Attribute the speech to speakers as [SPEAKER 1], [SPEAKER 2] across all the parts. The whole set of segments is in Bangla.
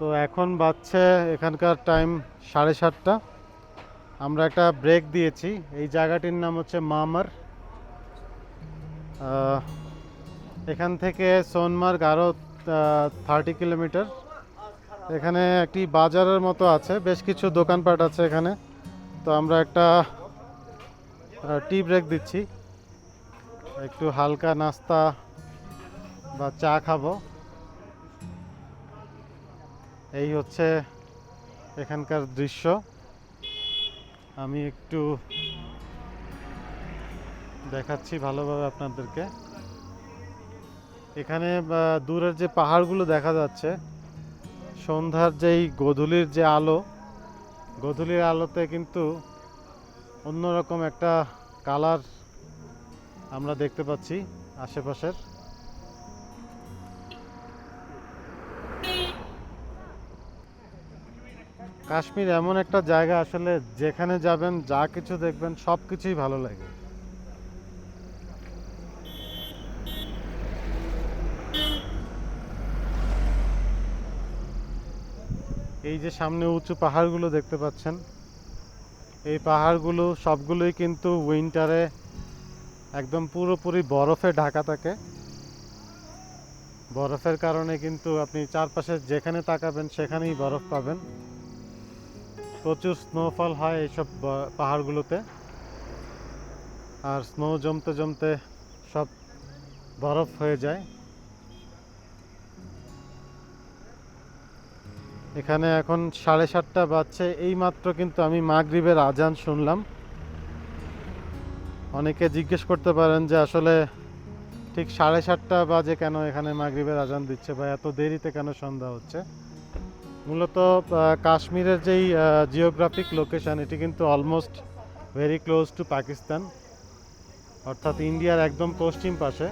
[SPEAKER 1] তো এখন বাজছে এখানকার টাইম সাড়ে সাতটা। আমরা একটা ব্রেক দিয়েছি। এই জায়গাটির নাম হচ্ছে মামার। এখান থেকে সোনমার্গ আরও থার্টি কিলোমিটার এখানে একটি বাজারের মতো আছে, বেশ কিছু দোকানপাট আছে এখানে। তো আমরা একটা টি ব্রেক দিচ্ছি। একটু হালকা নাস্তা বা চা খাব। এই হচ্ছে এখানকার দৃশ্য। আমি একটু দেখাচ্ছি ভালোভাবে আপনাদেরকে। এখানে দূরের যে পাহাড়গুলো দেখা যাচ্ছে, সন্ধ্যার যেই গোধূলির যে আলো, গোধূলির আলোতে কিন্তু অন্যরকম একটা কালার আমরা দেখতে পাচ্ছি আশেপাশের। কাশ্মীর এমন একটা জায়গা আসলে যেখানে যাবেন, যা কিছু দেখবেন, সব কিছুই ভালো লাগে। এই যে সামনে উঁচু পাহাড়গুলো দেখতে পাচ্ছেন, এই পাহাড়গুলো সবগুলোই কিন্তু উইন্টারে একদম পুরোপুরি বরফে ঢাকা থাকে। বরফের কারণে কিন্তু আপনি চারপাশে যেখানে তাকাবেন, সেখানেই বরফ পাবেন। প্রচুর স্নোফল হয় এইসব পাহাড়গুলোতে। আর স্নো জমতে জমতে সব বরফ হয়ে যায়। এখানে এখন সাড়ে সাতটা বাজছে, এই মাত্র কিন্তু আমি মাগরিবের আজান শুনলাম। অনেকে জিজ্ঞেস করতে পারেন যে আসলে ঠিক সাড়ে সাতটা বাজে কেন এখানে মাগরিবের আজান দিচ্ছে বা এত দেরিতে কেন সন্ধ্যা হচ্ছে। মূলত কাশ্মীরের যেই জিওগ্রাফিক লোকেশন এটি কিন্তু almost very close to Pakistan অর্থাৎ ইন্ডিয়ার একদম পশ্চিম পাশে।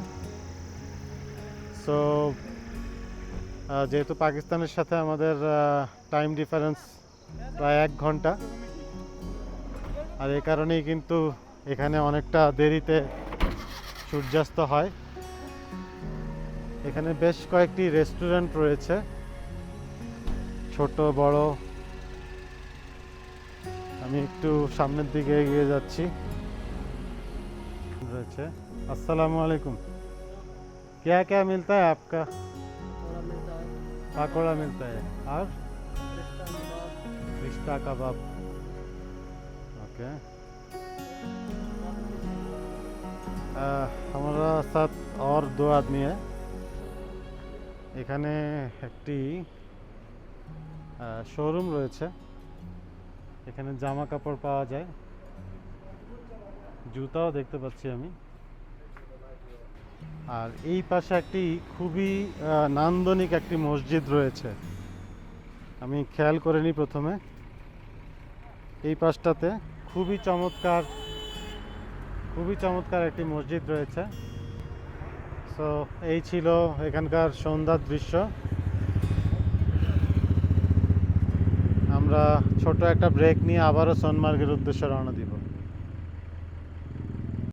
[SPEAKER 1] সো যেহেতু পাকিস্তানের সাথে আমাদের টাইম ডিফারেন্স প্রায় এক ঘণ্টা, আর এ কারণেই কিন্তু এখানে অনেকটা দেরিতে সূর্যাস্ত হয়। এখানে বেশ কয়েকটি রেস্টুরেন্ট রয়েছে। ছোট বড় আমি একটু সামনের দিকে এগিয়ে যাচ্ছি রয়েছে আসসালামু আলাইকুম क्या क्या मिलता है आपका
[SPEAKER 2] थोड़ा मिलता है
[SPEAKER 1] पकौड़ा मिलता है और
[SPEAKER 2] रिश्ता कबाब
[SPEAKER 1] रिश्ता कबाब ओके हमारा साथ और दो आदमी है এখানে একটি শোরুম রয়েছে। এখানে জামা কাপড় পাওয়া যায়। জুতাও দেখতে পাচ্ছি আমি। আর এই পাশে একটি খুবই নান্দনিক একটি মসজিদ রয়েছে। আমি খেয়াল করিনি প্রথমে। এই পাশটাতে খুবই চমৎকার খুবই চমৎকার একটি মসজিদ রয়েছে। সো এই ছিল এখানকার সন্ধ্যার দৃশ্য। আমরা ছোট একটা ব্রেক নিয়ে আবারও সোনমার্গের উদ্দেশ্যে রওনা দিব।